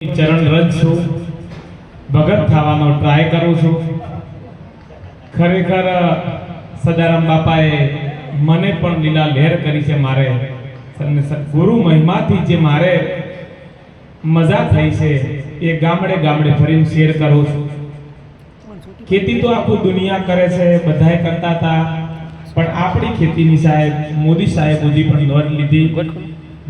ચરણ રજ છું. ભગત થવાનો ટ્રાય કરું છું. ખરેખર સદારામ બાપાએ મને પણ લીલા લહેર કરી છે મારે. ગુરુ મહિમાથી જે મારે મજા થઈ છે, એ ગામડે ગામડે ફરીને શેર કરું છું. ખેતી તો આખું દુનિયા કરે છે, બધાએ કરતા હતા. પણ આપણી ખેતીની સાહેબ, મોદી સાહેબ સુધી પણ નોંધ લીધી.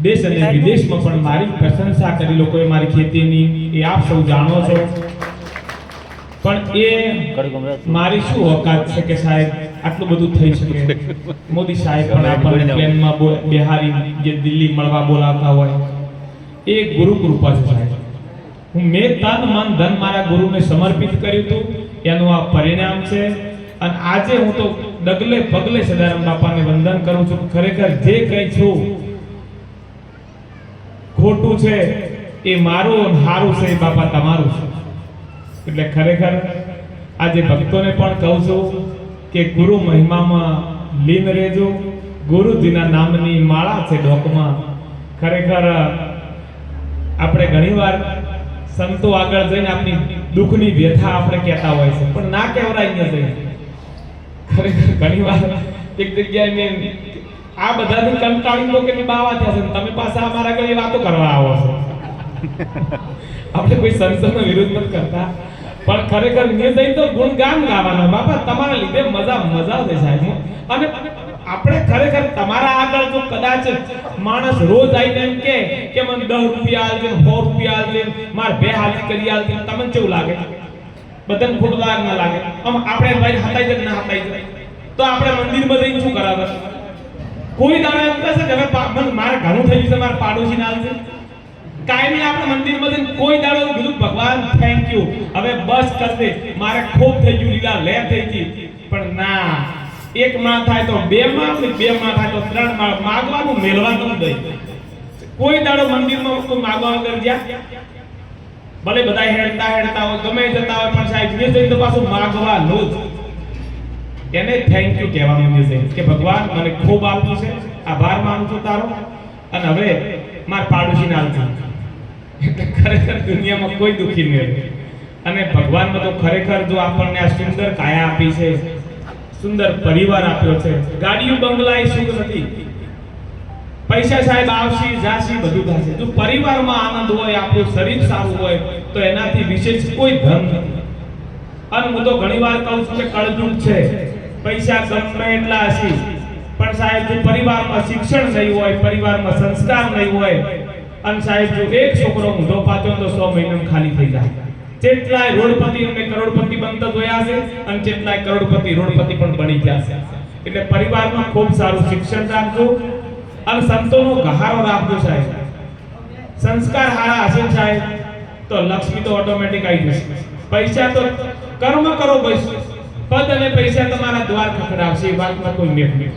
દેશ અને વિદેશમાં પણ મારી પ્રશંસા કરી લોકોએ મારી ખેતીની એ આપ સૌ જાણો છો. પણ એ મારી શું ઓકાત છે કે સાહેબ આટલું બધું થઈ શકે? મોદી સાહેબ પણ આપણને પ્લેનમાં બિહારી જે દિલ્હી મળવા બોલાવતા હોય એ ગુરુ કૃપા છે સાહેબ. હું મેં તન મન ધન મારા ગુરુને સમર્પિત કર્યું હતું એનું આ પરિણામ છે. અને આજે હું તો ડગલે પગલે સદારામ બાપાને વંદન કરું છું. ખરેખર જે કંઈ છું ખોટું છે, એ મારું હારું છે, એ બાપા તમારું છે. એટલે ખરેખર આજે ભક્તોને પણ કહું છું કે ગુરુ મહિમામાં લીન રહેજો. ગુરુજીના નામની માળા છે ડોકમાં. ખરેખર, આપણે ઘણીવાર સંતો આગળ જઈને આપણી દુઃખની વ્યથા આપણે કહેતા હોય છે, પણ ના કહેવરાય ન જઈને. ખરેખર ઘણીવાર એક જગ્યાએ મેં આ બધાથી કંટાળી લો કે બાવા થયા છે. તમે પાછા અમારા ઘરે વાતો કરવા આવો છો. આપણે કોઈ સંસદનો વિરોધ નથી કરતા. પણ ખરેખર નિર્દય તો ગુણગાન ગાવાના. બાપા, તમારા લીધે મજા મજા આવે સાહેબ અને આપણે ખરેખર તમારા આગળ જો કદાચ માણસ રોજ આવીને એમ કે કે મને દસ રૂપિયા આલજે સો રૂપિયા આલજે માર બે હાલી કરી આલજે તમને કેવું લાગે? બધાને ખોટું લાગ ના લાગે. આમ આપણે ભાઈ હતાઈ જ ના હતાઈ જ તો આપણે મંદિરમાં જઈને શું કરાવે? કોઈ દાડે એમ કહેશે કે હવે મારે ઘણું થઈ ગયું છે, મારા પાડોશી ના આવશે કાયમી આપણે મંદિરમાં જઈને કોઈ દાડો એવું કીધું, ભગવાન થેન્ક યુ હવે બસ કરશે મારે ખોપ થઈ ગયું, લીલા લે થઈ ગઈ. પણ ના, એક માં થાય તો બે માં બે માં થાય તો ત્રણમાં. માગવાનું, મેળવાનું નહીં. કોઈ દાડો મંદિરમાં કોઈ માગવા વગર ગયા? ભલે બધા હેડતા હેડતા હોય, ગમે જતા હોય, પણ સાહેબ, જે જઈને તો પાછું માગવાનું જ. એને થેન્ક યુ કહેવાનું છે. કે ભગવાન મને ખૂબ આપ્યું છે. આભાર માનું છું તારો. અને હવે માર પાડોશીને આલજો. એટલે ખરેખર દુનિયામાં કોઈ દુખી નહીં અને ભગવાન બધો ખરેખર જો આપણને આ સુંદર કાયા આપી છે, સુંદર પરિવાર આપ્યો છે, ગાડીઓ, બંગલા એ સુખ નથી? પૈસા સાહેબ આવશે, જાશે, બધું થશે. જો પરિવારમાં આનંદ હોય, આપણું શરીર સારું હોય, તો એનાથી વિશેષ કોઈ ધન નથી. અને હું તો ઘણીવાર કહું છું કે કળજુગ છે. પૈસા ગમે એટલા હશે. પણ સાહેબ પરિવારમાં શિક્ષણ નહીં હોય, પરિવારમાં સંસ્કાર નહીં હોય, અને સાહેબ, જો એક છોકરો ઊંધો પાતો તો સો મહિનામાં ખાલી થઈ જાય. જેટલાય રોડપતિ અને કરોડપતિ બનતા જોયા છે, અને જેટલાય કરોડપતિ, રોડપતિ પણ બની ગયા છે. એટલે પરિવારમાં ખૂબ સારું શિક્ષણ રાખજો, અને સંતોનો ગહારો રાખજો સાહેબ. સંસ્કાર હારા હશે સાહેબ, તો લક્ષ્મી તો ઓટોમેટિક આવી જશે. પૈસા તો કર્મ કરો બસ. પદ તમે પૈસા તમારા દ્વાર ખખડાવશે વાતમાં કોઈ મેઘ નહીં.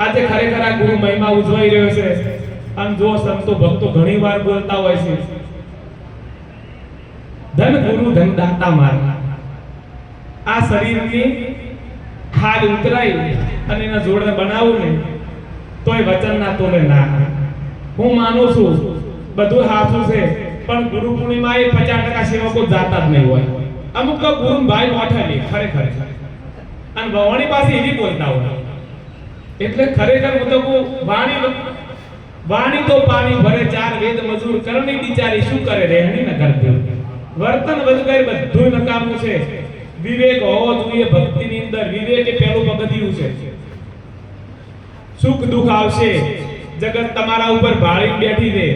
આજે ખરેખર આ ગુરુ મહિમા ઉજવાઈ રહ્યો છે. અને જો સંતો ભક્તો ઘણીવાર બોલતા હોય છે, ધન ગુરુ, ધન દાતા માર. આ શરીરની ખાલ ઉતરાઈ અને એના જોડને બનાવું ને, તોય વચન ના તોલે ના. હું માનું છું, બધું સાચું છે, પણ ગુરુ પૂર્ણિમા એ પચાસ ટકા સેવકો જાતા જ નહીં હોય. અમુક તો ગુરુ ભાઈ ઓઠે ખરેખર. અને ભવાણી પાસે એવી બોલતા હોય. એટલે ખરેખર હું તો વાણી વાણી તો પાણી ભરે, ચાર વેદ મજૂર કરણી બિચારી શું કરે? રહેણી ન કરતી. વર્તન વગર બધું નકામું છે. વિવેક હોવો જોઈએ ભક્તિની અંદર. વિવેક એ પહેલું પગથિયું છે. સુખ દુઃખ આવશે. જગત તમારા ઉપર ભાળી બેઠી છે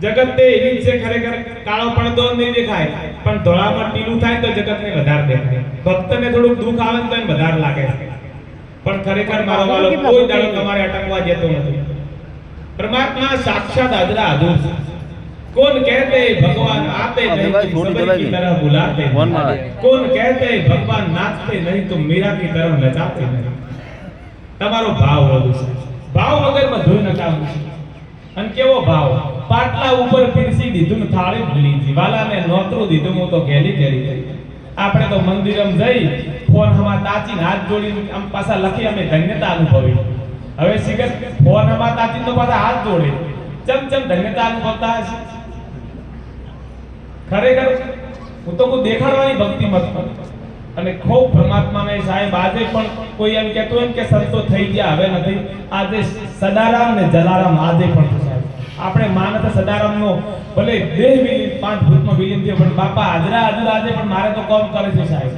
જગત તે એવી છે, ખરેખર કાળો પડદો નહીં દેખાય. પણ ધોળામાં પીલું થાય તો જગતને વધારે દેખાય. ભક્તને થોડુંક દુઃખ આવે તો એને વધારે લાગે છે. પણ ખરેખર મારો વાલો કોઈ દાડો તમારે અટકવા જતો નથી. પરમાત્મા સાક્ષાત હાજરા હાજર કોણ કહેતે ભગવાન આતે નહીં તુમ સબર બુલાતે કોણ કહેતે ભગવાન નાચતે નહીં તો મીરા કી તરફ નચાતે નહીં. તમારો ભાવ વધુ છે. ભાવ વગર બધું નકામું છે. અને કેવો ભાવ? પાટલા ઉપર પીરસી દીધું ને થાળી જી વાલાને નોતરું દીધું, હું તો ઘેલી ઘેલી આપણે તો મંદિરમ જઈ, ફોન હમા તાચીને હાથ જોડી આમ પાછા લખી અમે ધન્યતા અનુભવી. હવે શિખર ફોન હમા તાચી તો પાછા હાથ જોડે. ચમ ચમ ધન્યતા અનુભવતા હશે? ખરેખર, હું તો હું દેખાડવાની ભક્તિ મત અને ખૂબ પરમાત્માને સાહેબ, આજે પણ કોઈ એમ કહેતો એમ કે સંતો થઈ ગયા, હવે નથી. આજે સદારામ ને જલારામ આજે પણ આપણે માનત સદારામનો ભલે દેહ વિલીન પાંચ ભૂતમાં વિલીન થયો પણ બાપા આજરા આજરા આજે પણ મારે તો કોમ કરે છે સાહેબ.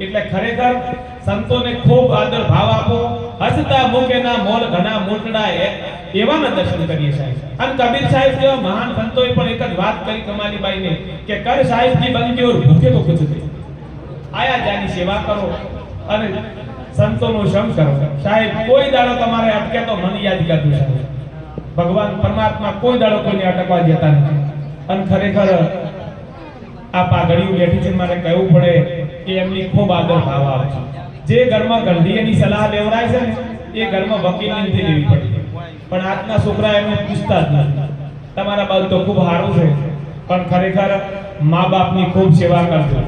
એટલે ખરેખર સંતોને ખૂબ આદર ભાવ આપો, હસતા મુખેના મોલ, ઘણા મોટડા એવાના દર્શન કરીએ સાહેબ. અને કબીર સાહેબ જેવા મહાન સંતોએ પણ એક જ વાત કરી કમાલીબાઈને કે કર સાહેબ કી બંદગી ઓર ભૂખે તો કુછ આયા જાની સેવા કરો અને સંતોનો શમ કરો. સાહેબ, કોઈ દાડો તમારે અટકે તો મને યાદ કરજો સાહેબ. ભગવાન પરમાત્મા કોઈ દાડો કોઈને અટકવા દેતા નથી. અને ખરેખર આ પાઘડીઓ બેઠી છે મારે કહેવું પડે કે એમની ખૂબ આદર ભાવ આવે છે. જે ઘરમાં ગંધીની સલાહ લેવડાય છે ને એ ઘરમાં વકીલની નથી લેવી પડતી પણ આજના છોકરા એમને પૂછતા જ નથી. તમારા બાજુ તો ખૂબ સારું છે પણ ખરેખર મા બાપની ખૂબ સેવા કરજો.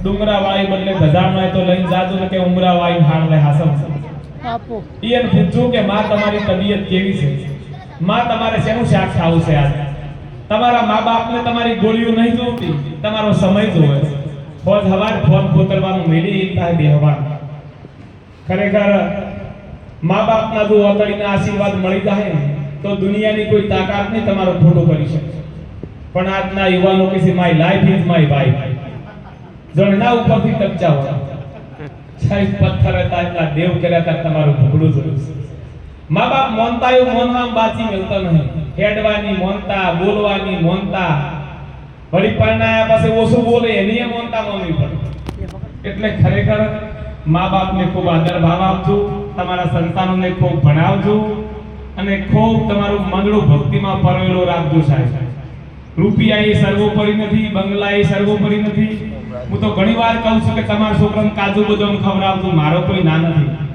ડુંગરા વાળી બદલે ગધાડનો હોય તો લઈને જાજો ને કે ઉમરા વાળી હાર લે હાસમ એ એમ પૂછું કે માં તમારી તબિયત કેવી છે? માં તમારે શેનું શાક ખાવું છે આજે? તમારા મા બાપને તમારી ગોળીઓ નહીં જોતી, તમારો સમય જોવે ફોજ હવાર ફોન કોતરવાનું એક થાય બેહવાનું ખરેખર મા બાપના જો ઓતડીના આશીર્વાદ મળી જાય તો દુનિયાની કોઈ તાકાત નહીં તમારો ફોટો કરી શકે. પણ આજના યુવાનો કે છે my life is my wife જણના ઉપરથી કબજા હોય સાહેબ, પથ્થર હતા, એટલા દેવ કર્યા હતા, તમારું ભૂખડું જોયું મા બાપ મોનતા એવું મોનમાં બાચી મળતો નહીં. ખેડવાની મોનતા, બોલવાની મોનતા. વળી પરણાયા પાસે ઓછું બોલે, એની મોનતા મમ્મી પડે. એટલે ખરેખર મા બાપને ખૂબ આદર ભાવ આપજો, તમારા સંતાનોને ખૂબ ભણાવજો, અને ખૂબ તમારું મંગળું ભક્તિમાં પરવેલો રાખજો સાહેબ. રૂપિયા એ સર્વોપરી નથી બંગલા એ સર્વોપરી નથી. હું તો ઘણી વાર કહું છું કે તમારા છોકરાને કાજુ બદામ ખવડાવજો, મારો કોઈ ના નથી.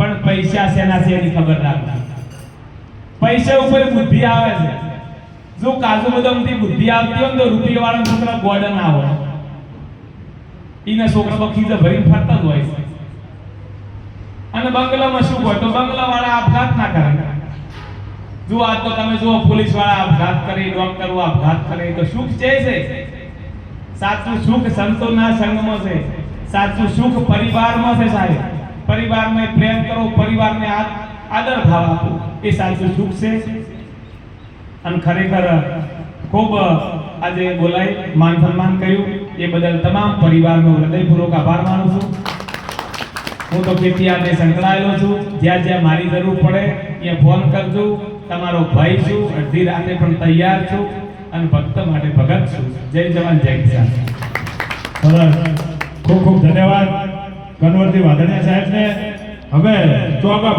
પણ પૈસા શેના છે એની ખબર રાખજો પૈસા ઉપર બુદ્ધિ આવે છે. જો કાજુ બદામથી બુદ્ધિ આવતી હોય તો રૂપિયા વાળા છોકરા ગોર્ડન આવે એના છોકરા ખીજે ભરીને ફરતા જ હોય છે. અને બંગલામાં શું હોય? તો બંગલા વાળા આપઘાત ના કરે. જો આ તો તમે જુઓ પોલીસવાળા આપઘાત કરે, ડોક્ટરો આપઘાત કરે તો સુખ છે છે સાચું સુખ સંતોના સંગમાં છે. સાચું સુખ પરિવારમાં છે સાહેબ. પરિવારને પ્રેમ કરો, પરિવારને આદર ભાવ આપો, એ સાચું સુખ છે. અને ખરેખર ખૂબ આજે બોલાય, માન સન્માન કર્યું. એ બદલ તમામ પરિવારનો હૃદયપૂર્વક આભાર માનું છું. હું તો ખેતીયાને સંકળાયેલો છું. જ્યાં જ્યાં મારી જરૂર પડે, ત્યાં ફોન કરજો. તમારો ભાઈ છું, અડધી રાતે પણ તૈયાર છું અને ભક્ત માટે ભગત છું. જય જવાન, જય કિસાન. ખૂબ ખૂબ ધન્યવાદ. કનવરજી સાહેબ સાહેબને હવે ચોગા